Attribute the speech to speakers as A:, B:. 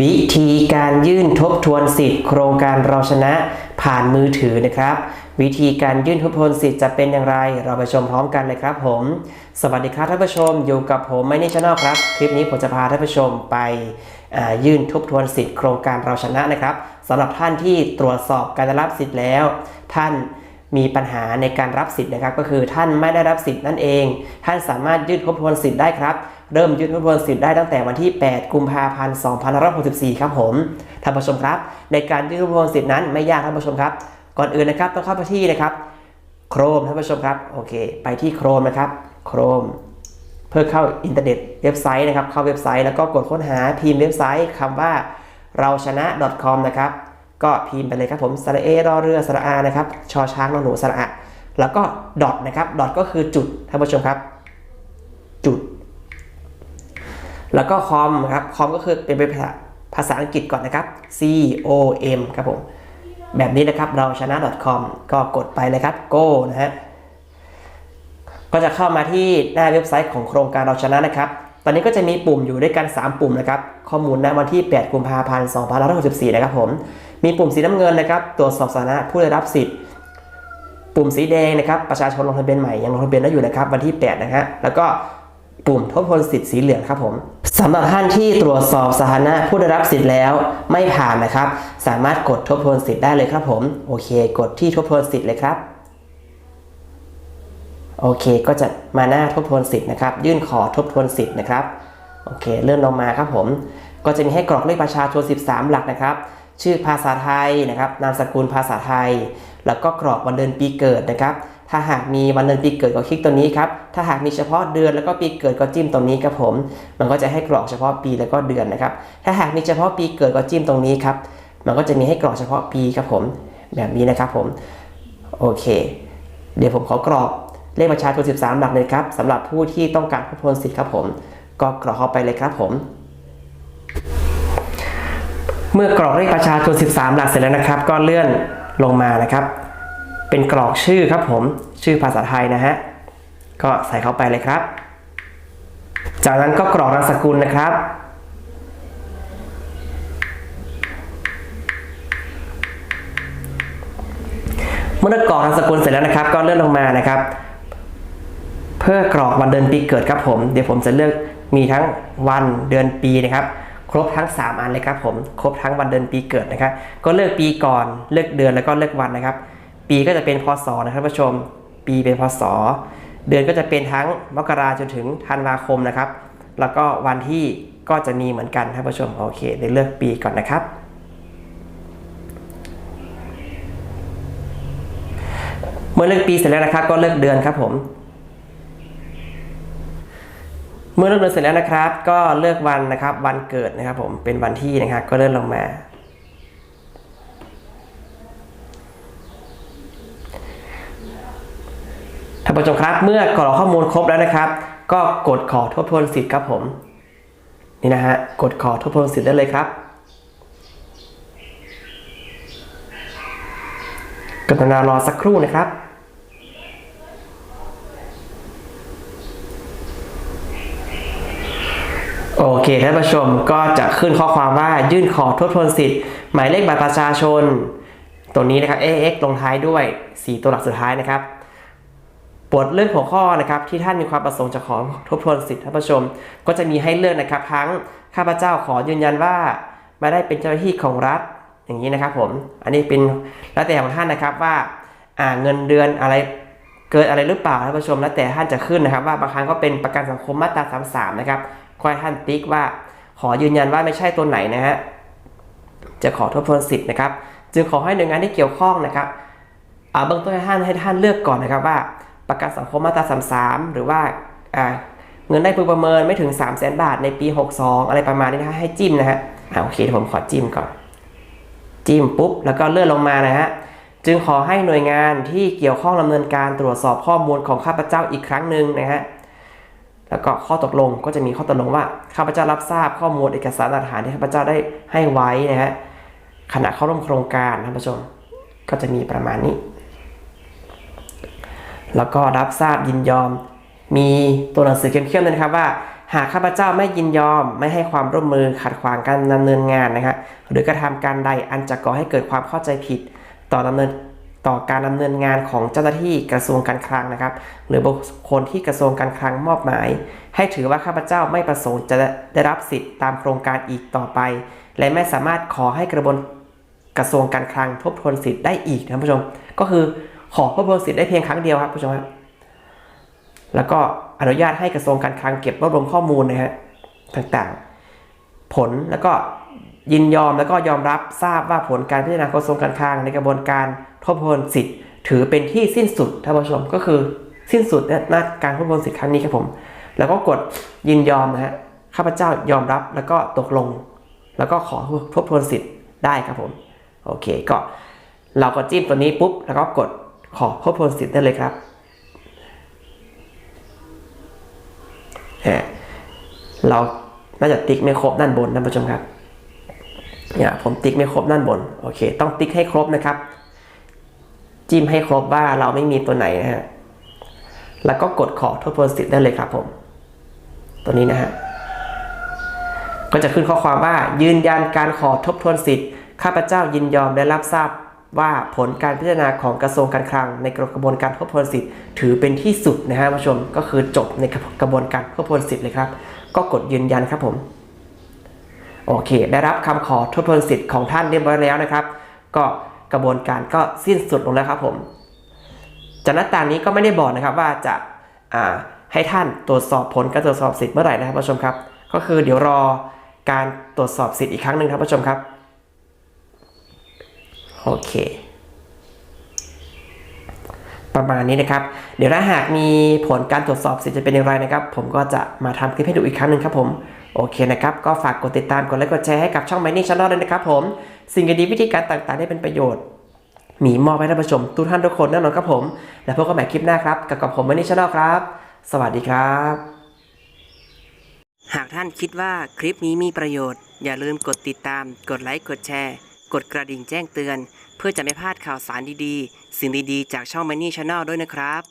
A: วิธีการยื่นทบทวนสิทธิ์โครงการเราชนะผ่านมือถือนะครับ วิธีการยื่นทบทวนสิทธิ์จะเป็นอย่างไร เราไปชมพร้อมกันเลยครับผม สวัสดีครับท่านผู้ชมอยู่กับผมไม่นี่ชาแนลครับ คลิปนี้ผมจะพาท่านผู้ชมไปยื่นทบทวนสิทธิ์โครงการเราชนะนะครับสำหรับท่านที่ตรวจสอบการรับสิทธิ์แล้ว ท่าน มีปัญหาในการรับสิทธิ์นะครับ ก็คือท่านไม่ได้รับสิทธิ์นั่นเอง ท่านสามารถยื่นทบทวนสิทธิ์ได้ครับ เริ่มยื่นทบทวนสิทธิ์ได้ตั้งแต่วันที่ 8 กุมภาพันธ์ 2564 ครับผมท่านผู้ชมครับ ในการยื่นทบทวนสิทธิ์นั้นไม่ยากท่านผู้ชมครับ ก่อนอื่นนะครับต้องเข้าไปที่นะครับโครมท่านผู้ชมครับโอเค ไปที่โครมนะครับโครมเพื่อเข้าอินเทอร์เน็ตเว็บไซต์นะครับเข้าเว็บไซต์แล้วก็กดค้นหาพิมพ์เว็บไซต์คำว่าเราชนะ .com นะครับ ก็พิมพ์ไปเลยครับผมสระเอรอเรือสระอานะครับชอช้างนอหนูสระอะแล้วก็ดอทนะครับดอทก็คือจุดท่านผู้ชมครับ จุด แล้วก็คอมครับคอมก็คือเป็นภาษาภาษาอังกฤษก่อนนะครับ c o m ครับผมแบบนี้นะครับเราชนะ .com ก็กดไปเลยครับ go นะฮะก็จะเข้ามาที่หน้าเว็บไซต์ของโครงการเราชนะนะครับ ตอนนี้ก็จะมีปุ่มอยู่ด้วยกัน 3 ปุ่มนะครับ ข้อมูลณวันที่ 8 กุมภาพันธ์ 2564 นะครับผม มีปุ่มสีน้ำเงินนะครับ ตรวจสอบสถานะผู้ได้รับสิทธิ์ ปุ่มสีแดงนะครับ ประชาชนลงทะเบียนใหม่ยังลงทะเบียนได้อยู่นะครับ วันที่ 8 นะฮะ แล้วก็ปุ่มทบทวนสิทธิ์สีเหลืองครับผมสำหรับท่านที่ตรวจสอบสถานะผู้ได้รับสิทธิ์แล้วไม่ผ่านนะครับ สามารถกดทบทวนสิทธิ์ได้เลยครับผม โอเค กดที่ทบทวนสิทธิ์เลยครับ โอเค ก็จะมาหน้าทบทวนสิทธิ์นะครับ ยื่นขอทบทวนสิทธิ์นะครับ โอเค เลื่อนลงมาครับผม ก็จะมีให้กรอกเลขประชาชน 13 หลักนะครับ ชื่อภาษาไทยนะครับ นามสกุลภาษาไทย แล้วก็กรอกวันเดือนปีเกิดนะครับ ถ้าหากมีวันเดือนปีเกิดก็คลิกตัวนี้ครับ ถ้าหากมีเฉพาะเดือนแล้วก็ปีเกิดก็จิ้มตรงนี้ครับผม มันก็จะให้กรอกเฉพาะปีแล้วก็เดือนนะครับ ถ้าหากมีเฉพาะปีเกิดก็จิ้มตรงนี้ครับ มันก็จะมีให้กรอกเฉพาะปีครับผม แบบนี้นะครับผม โอเค เดี๋ยวผมขอกรอกเลขประชาชน 13 หลักเลยครับสำหรับผู้ที่ต้องการทบทวนสิทธิ์ครับผม ก็กรอกเข้าไปเลยครับผม เมื่อกรอกเลขประชาชน 13 หลักเสร็จแล้วนะครับ ก็เลื่อนลงมานะครับ เป็นกรอกชื่อครับผมชื่อภาษาไทยนะฮะก็ใส่เข้าไปเลยครับ จากนั้นก็กรอกนามสกุลนะครับ เมื่อกรอกนามสกุลเสร็จแล้วนะครับ ก็เลื่อนลงมานะครับ เพื่อกรอกวันเดือนปีเกิดครับผม เดี๋ยวผมจะเลือกมีทั้งวันเดือนปีนะครับ ครบทั้ง 3 อันเลยครับผม ครบทั้งวันเดือนปีเกิดนะครับ ก็เลือกปีก่อน เลือกเดือนแล้วก็เลือกวันนะครับ ปีก็จะเป็นพศนะครับผู้ชม ปีเป็นพศ เดือนก็จะเป็นทั้งมกราจนถึงธันวาคมนะครับ แล้วก็วันที่ก็จะมีเหมือนกันท่านผู้ชม โอเคเดี๋ยวเลือกปีก่อนนะครับเมื่อเลือกปีเสร็จแล้วนะครับ ก็เลือกเดือนครับผม เมื่อเลือกเดือนเสร็จแล้วนะครับ ก็เลือกวันนะครับ วันเกิดนะครับ ผมเป็นวันที่นะครับ ก็เลื่อนลงมา ท่านผู้ชมครับเมื่อกรอกข้อมูลครบแล้วนะครับ ก็กดขอทบทวนสิทธิ์ครับผม นี่นะฮะกดขอทบทวนสิทธิ์ได้เลยครับกรุณารอสักครู่นะครับ โอเคท่านผู้ชมก็จะขึ้นข้อความว่ายื่นขอทบทวนสิทธิ์ หมายเลขบัตรประชาชน ตัวนี้นะครับ AX ลงท้ายด้วย 4 ตัวหลักสุดท้ายนะครับปวดเรื่องหัวข้อนะครับที่ท่านมีความประสงค์จะขอทบทวนสิทธิท่านผู้ชม ก็จะมีให้เลือกนะครับทั้งข้าพเจ้าขอยืนยันว่าไม่ได้เป็นเจ้าหน้าที่ของรัฐอย่างนี้นะครับผมอันนี้เป็นแล้วแต่ของท่านนะครับว่าอ่าเงินเดือนอะไรเกิดอะไรหรือเปล่าท่านผู้ชม แล้วแต่ท่านจะขึ้นนะครับ ว่าบางครั้งก็เป็นประกันสังคมมาตรา 33 นะครับ คอยท่านติ๊กว่า ขอยืนยันว่าไม่ใช่ตัวไหนนะฮะจะขอทบทวนสิทธิ์นะครับ จึงขอให้หน่วยงานที่เกี่ยวข้องนะครับอ่าเบื้องต้นให้ท่านให้ท่านเลือกก่อนนะครับว่า ประกันสังคมมาตรา33 หรือว่าเงินได้พึงประเมินไม่ถึง 3 0 0 0 0 0บาทในปี 62 อะไรประมาณนี้นะให้จิ้มนะฮะอ่าโอเคผมขอจิ้มก่อน จิ้มปุ๊บ แล้วก็เลื่อนลงมานะฮะจึงขอให้หน่วยงานที่เกี่ยวข้องดำเนินการตรวจสอบข้อมูลของข้าพเจ้าอีกครั้งหนึ่งนะฮะ แล้วก็ข้อตกลงก็จะมีข้อตกลงว่าข้าพเจ้ารับทราบข้อมูลเอกสารหลักฐานที่ข้าพเจ้าได้ให้ไว้นะฮะขณะเข้าร่วมโครงการท่านผู้ชมก็จะมีประมาณนี้ แล้วก็รับทราบยินยอม มีตัวหนังสือเข้มๆเลยนะครับว่า หากข้าพเจ้าไม่ยินยอม ไม่ให้ความร่วมมือขัดขวางการดำเนินงานนะครับหรือกระทำการใดอันจะก่อให้เกิดความเข้าใจผิด ต่อดำเนิน ต่อการดำเนินงานของเจ้าหน้าที่กระทรวงการคลังนะครับ หรือบุคคลที่กระทรวงการคลังมอบหมาย ให้ถือว่าข้าพเจ้าไม่ประสงค์จะได้รับสิทธิ์ตามโครงการอีกต่อไป และไม่สามารถขอให้กระบวนกระทรวงการคลังทบทวนสิทธิ์ได้อีกนะท่านผู้ชม ก็คือขอทบทวนสิทธิ์ได้เพียงครั้งเดียวครับผู้ชมครับแล้วก็อนุญาตให้กระทรวงการคลังเก็บรวบรวมข้อมูลนะฮะต่างๆ ผลแล้วก็ ยินยอมแล้วก็ยอมรับทราบว่าผลการพิจารณากระทรวงการคลังในกระบวนการทบทวนสิทธิ์ถือเป็นที่สิ้นสุดท่านผู้ชมก็คือสิ้นสุดนะการทบทวนสิทธิ์ครั้งนี้ครับผม แล้วก็กดยินยอมนะฮะข้าพเจ้ายอมรับแล้วก็ตกลง แล้วก็ขอทบทวนสิทธิ์ได้ครับผมโอเคก็เราก็จิ้มตัวนี้ปุ๊บแล้วก็กดขอทบทวนสิทธิ์ได้เลยครับเนี่ยเราน่าจะติ๊กไม่ครบด้านบนท่านผู้ชมครับ เนี่ยผมติ๊กไม่ครบด้านบน โอเค ต้องติ๊กให้ครบนะครับ จิ้มให้ครบว่าเราไม่มีตัวไหนนะฮะ แล้วก็กดขอทบทวนสิทธิ์ได้เลยครับผม ตัวนี้นะฮะ ก็จะขึ้นข้อความว่ายืนยันการขอทบทวนสิทธิ์ ข้าพเจ้ายินยอมและรับทราบว่าผลการพิจารณาของกระทรวงการคลัง ในกระบวนการทบทวนสิทธิ์ถือเป็นที่สุดนะฮะผู้ชมก็คือจบในกระบวนการทบทวนสิทธิ์เลยครับ ก็กดยืนยันครับผม โอเค ได้รับคำขอทบทวนสิทธิ์ของท่านเรียบร้อยแล้วนะครับ ก็กระบวนการก็สิ้นสุดลงแล้วครับผมจากหน้าต่างนี้ก็ไม่ได้บอกนะครับว่าจะาให้ท่านตรวจสอบผลการตรวจสอบสิทธิ์เมื่อไหร่นะครับผู้ชมครับ ก็คือเดี๋ยวรอการตรวจสอบสิทธิ์อีกครั้งหนึ่งครับผู้ชมครับโอเคประมาณนี้นะครับ เดี๋ยวถ้าหากมีผลการตรวจสอบสิทธิ์จะเป็นอย่างไรนะครับ ผมก็จะมาทำคลิปให้ดูอีกครั้งหนึ่งครับผม โอเคนะครับ ก็ฝากกดติดตาม กดไลค์กดแชร์ให้กับช่อง Mining Channel ด้วยนะครับผม สิ่งดีๆวิธีการต่างๆที่เป็นประโยชน์ มีมอบให้ท่านผู้ชมทุกท่านทุกคนแน่นอนครับผม และพบกันใหม่คลิปหน้าครับกับ กับผม Mining Channel ครับ สวัสดีครับ หากท่านคิดว่าคลิปนี้มีประโยชน์ อย่าลืมกดติดตาม กดไลค์กดแชร์ กดกระดิ่งแจ้งเตือน เพื่อจะไม่พลาดข่าวสารดีๆ สิ่งดีๆ จากช่อง Money Channel ด้วยนะครับ